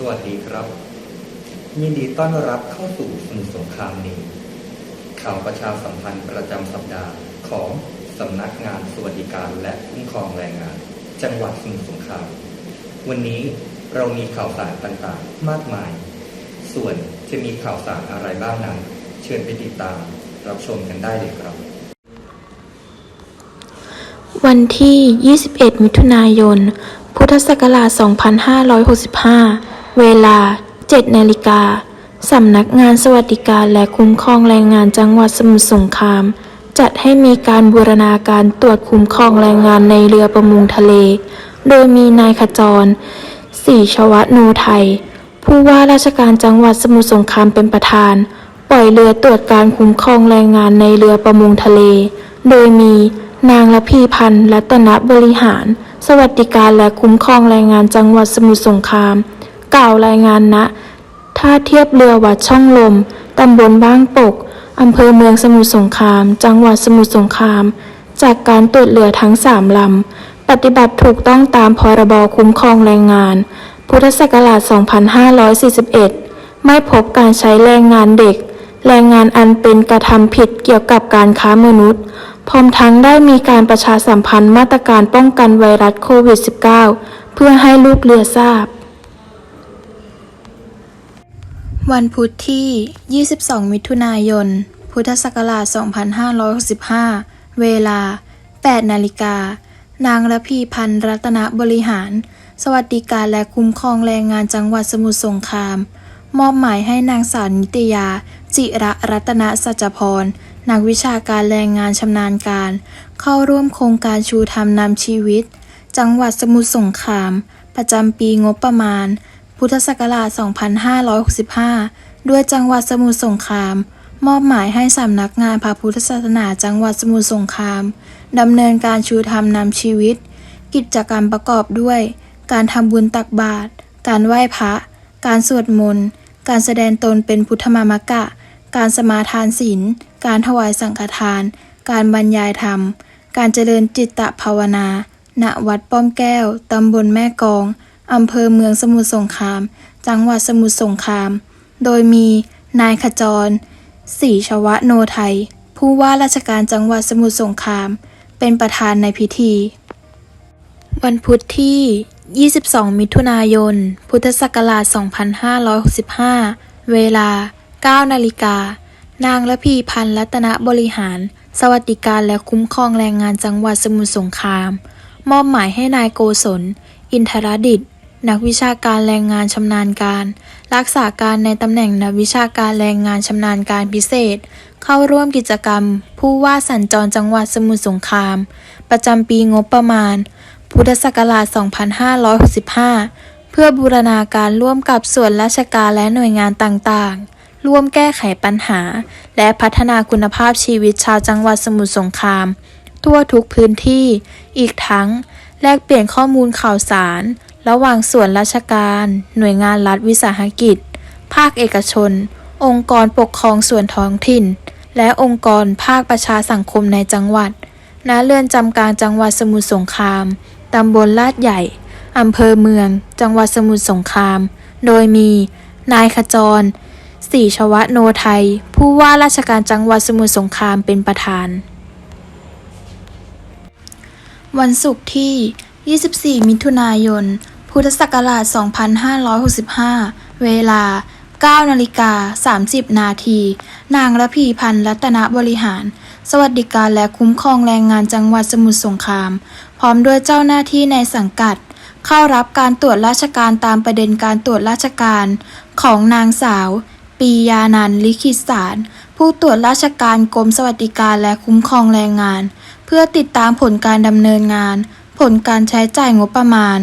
สวัสดีครับยินดีต้อนรับเข้าสู่สมุทรสงครามนี้ ข่าวประชาสัมพันธ์ประจำสัปดาห์ของสำนักงานสวัสดิการและคุ้มครองแรงงาน จังหวัดสมุทรสงคราม วันนี้เรามีข่าวสารต่างๆ มากมาย ส่วนจะมีข่าวสารอะไรบ้างนั้น เชิญไปติดตามรับชมกันได้เลยครับ วันที่ 21 มิถุนายน พุทธศักราช 2565 เวลา 7นาฬิกาสำนักงานสวัสดิการและคุ้มครองแรงงานจังหวัดสมุทรสงคราม จัดให้มีการบูรณาการตรวจคุ้มครองแรงงานในเรือประมงทะเล โดยมีนายขจรศรีชวโนไทย ผู้ว่าราชการจังหวัดสมุทรสงครามเป็นประธาน ปล่อยเรือตรวจการคุ้มครองแรงงานในเรือประมงทะเล โดยมีนางละพีพันธ์รัตนบริหาร สวัสดิการและคุ้มครองแรงงานจังหวัดสมุทรสงคราม กล่าวรายงานณท่าเทียบเรือวัดช่องลม ตำบลบ้างปก อำเภอเมืองสมุทรสงคราม จังหวัดสมุทรสงคราม จากการตรวจเรือทั้งสามลำ ปฏิบัติถูกต้องตามพรบคุ้มครองแรงงาน พุทธศักราช 2541 ไม่พบการใช้แรงงานเด็ก แรงงานอันเป็นกระทำผิดเกี่ยวกับการค้ามนุษย์ พร้อมทั้งได้มีการประชาสัมพันธ์มาตรการป้องกันไวรัสโควิด -19 เพื่อให้ลูกเรือทราบ วันพุธที่ 22 มิถุนายน พุทธศักราช 2565 เวลา 8 นาฬิกา นางระพีพันธ์รัตนบริหาร สวัสดิการและคุ้มครองแรงงานจังหวัดสมุทรสงคราม มอบหมายให้นางสาวนิตยา จิระรัตนสัจพร นักวิชาการแรงงานชำนาญการ เข้าร่วมโครงการชูธรรมนำชีวิต จังหวัดสมุทรสงคราม ประจำปีงบประมาณ พุทธศักราช 2565 ด้วยจังหวัดสมุทรสงคราม มอบหมายให้สำนักงานพระพุทธศาสนาจังหวัดสมุทรสงครามดำเนินการชูธรรมนำชีวิต กิจกรรมประกอบด้วย การทำบุญตักบาตรการไหว้พระ การสวดมนต์ การแสดงตนเป็นพุทธมามกะ การสมาทานศีล การถวายสังฆทาน การบรรยายธรรม การเจริญจิตตภาวนา ณ วัดป้อมแก้ว ตำบลแม่กอง อำเภอเมืองสมุทรสงคราม จังหวัดสมุทรสงคราม โดยมีนายขจรศรีชวะโนไทย ผู้ว่าราชการจังหวัดสมุทรสงคราม เป็นประธานในพิธี วันพุธที่ 22 มิถุนายน พุทธศักราช 2565 เวลา 9 นาฬิกา นางละพีพันธ์รัตนบริหาร สวัสดิการและคุ้มครองแรงงานจังหวัดสมุทรสงคราม มอบหมายให้นายโกศล อินทรดิต นักวิชาการแรงงานชำนาญการ รักษาการในตำแหน่งนักวิชาการแรงงานชำนาญการพิเศษ เข้าร่วมกิจกรรม ผู้ว่าสัญจรจังหวัดสมุทรสงคราม ประจำปีงบประมาณ พุทธศักราช 2565 เพื่อบูรณาการร่วมกับส่วนราชการและหน่วยงานต่างๆ ร่วมแก้ไขปัญหา และพัฒนาคุณภาพชีวิตชาวจังหวัดสมุทรสงคราม ทั่วทุกพื้นที่ อีกทั้งแลกเปลี่ยนข้อมูลข่าวสาร ระหว่างส่วนราชการ หน่วยงานรัฐวิสาหกิจ ภาคเอกชน องค์กรปกครองส่วนท้องถิ่น และองค์กรภาคประชาสังคมในจังหวัด ณ เรือนจำกลางจังหวัดสมุทรสงคราม ตำบลลาดใหญ่ อำเภอเมือง จังหวัดสมุทรสงคราม โดยมี นายขจรศรีชวโนไทย ผู้ว่าราชการจังหวัดสมุทรสงครามเป็นประธาน วันศุกร์ที่ 24 มิถุนายน พุทธศักราช 2565 เวลา 9 นาฬิกา 30 นาที นางระพีพันธ์รัตนบริหาร สวัสดิการและคุ้มครองแรงงานจังหวัดสมุทรสงคราม พร้อมด้วยเจ้าหน้าที่ในสังกัด เข้ารับการตรวจราชการตามประเด็นการตรวจราชการ ของนางสาว ปียานันลิขิตสารผู้ตรวจราชการกรมสวัสดิการและคุ้มครองแรงงาน เพื่อติดตามผลการดำเนินงาน ผลการใช้จ่ายงบประมาณ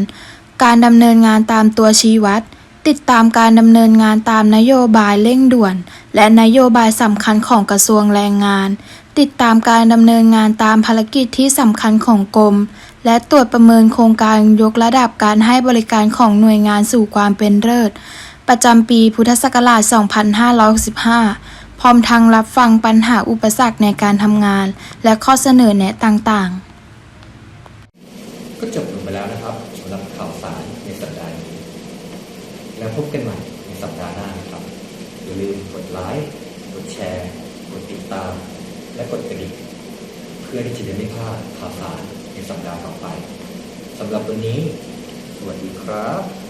การดำเนินงานตามตัวชี้วัด ติดตามการดำเนินงานตามนโยบายเร่งด่วน และนโยบายสำคัญของกระทรวงแรงงาน ติดตามการดำเนินงานตามภารกิจที่สำคัญของกรม และตรวจประเมินโครงการยกระดับการให้บริการของหน่วยงานสู่ความเป็นเลิศประจำปีพุทธศักราช 2565 พร้อมทั้งรับฟังปัญหาอุปสรรคในการทำงาน และข้อเสนอแนะต่างๆ ก็จบลงไปแล้วนะครับสำหรับข่าวสารในสัปดาห์นี้ แล้วพบกันใหม่ในสัปดาห์หน้านะครับ อย่าลืมกดไลค์กดแชร์กดติดตาม และกดกระดิ่งเพื่อที่จะได้ไม่พลาดข่าวสารในสัปดาห์ต่อไปสำหรับวันนี้ สวัสดีครับ